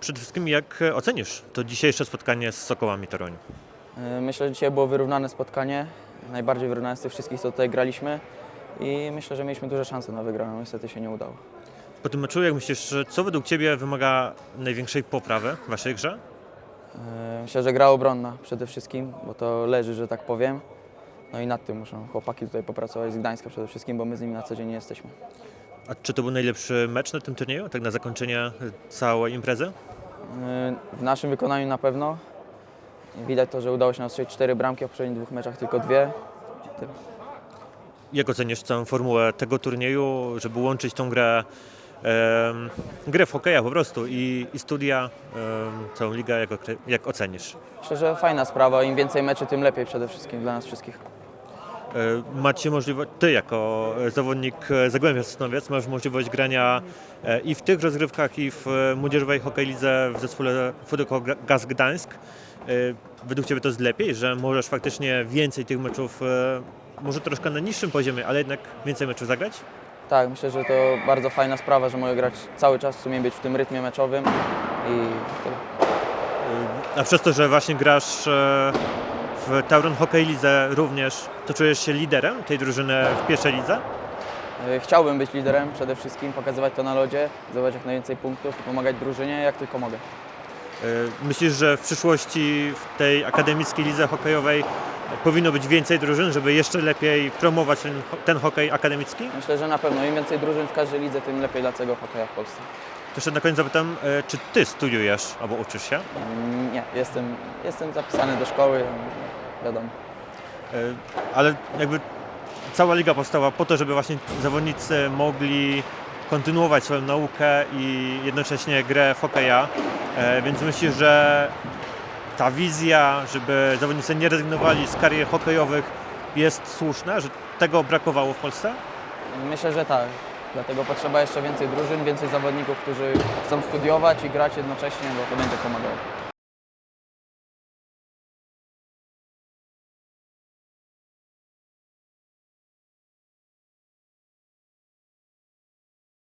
przede wszystkim jak ocenisz to dzisiejsze spotkanie z Sokołami Toruń? E, Myślę, że dzisiaj było wyrównane spotkanie, najbardziej wyrównane z tych wszystkich, co tutaj graliśmy i myślę, że mieliśmy duże szanse na wygraną, niestety się nie udało. Po tym meczu, jak myślisz, co według Ciebie wymaga największej poprawy w Waszej grze? E, Myślę, że gra obronna przede wszystkim, bo to leży, że tak powiem. No i nad tym muszą chłopaki tutaj popracować z Gdańska przede wszystkim, bo my z nimi na co dzień nie jesteśmy. A czy to był najlepszy mecz na tym turnieju, tak na zakończenie y, całej imprezy? E, W naszym wykonaniu na pewno. Widać to, że udało się nam strzelić cztery bramki, a w poprzednich dwóch meczach tylko dwie. Tyle. Jak ocenisz całą formułę tego turnieju, żeby łączyć tą grę, em, grę w hokeja po prostu i, i studia, em, całą ligę, jak, okre- jak ocenisz? Myślę, że fajna sprawa, im więcej meczy, tym lepiej przede wszystkim dla nas wszystkich. E, Macie możliwość, ty jako e, zawodnik e, Zagłębia Sosnowiec masz możliwość grania i w tych rozgrywkach i w młodzieżowej hokej lidze w zespole Fudeco Gaz Gdańsk. Według Ciebie to jest lepiej, że możesz faktycznie więcej tych meczów, może troszkę na niższym poziomie, ale jednak więcej meczów zagrać? Tak, myślę, że to bardzo fajna sprawa, że mogę grać cały czas, w sumie być w tym rytmie meczowym i tyle. A przez to, że właśnie grasz w Tauron Hockey Lidze również, to czujesz się liderem tej drużyny w pierwszej lidze? E, Chciałbym być liderem przede wszystkim, pokazywać to na lodzie, zdobywać jak najwięcej punktów i pomagać drużynie jak tylko mogę. E, Myślisz, że w przyszłości w tej akademickiej lidze hokejowej powinno być więcej drużyn, żeby jeszcze lepiej promować ten, ten hokej akademicki? Myślę, że na pewno im więcej drużyn w każdej lidze, tym lepiej dla całego hokeja w Polsce. To jeszcze na koniec zapytam, e, czy ty studiujesz albo uczysz się? Mm, Nie, jestem, jestem zapisany do szkoły, wiadomo. E, Ale jakby cała liga powstała po to, żeby właśnie zawodnicy mogli kontynuować swoją naukę i jednocześnie grę w hokeja. E, Więc myślisz, że ta wizja, żeby zawodnicy nie rezygnowali z karier hokejowych jest słuszna, że tego brakowało w Polsce? Myślę, że tak. Dlatego potrzeba jeszcze więcej drużyn, więcej zawodników, którzy chcą studiować i grać jednocześnie, bo to będzie pomagało.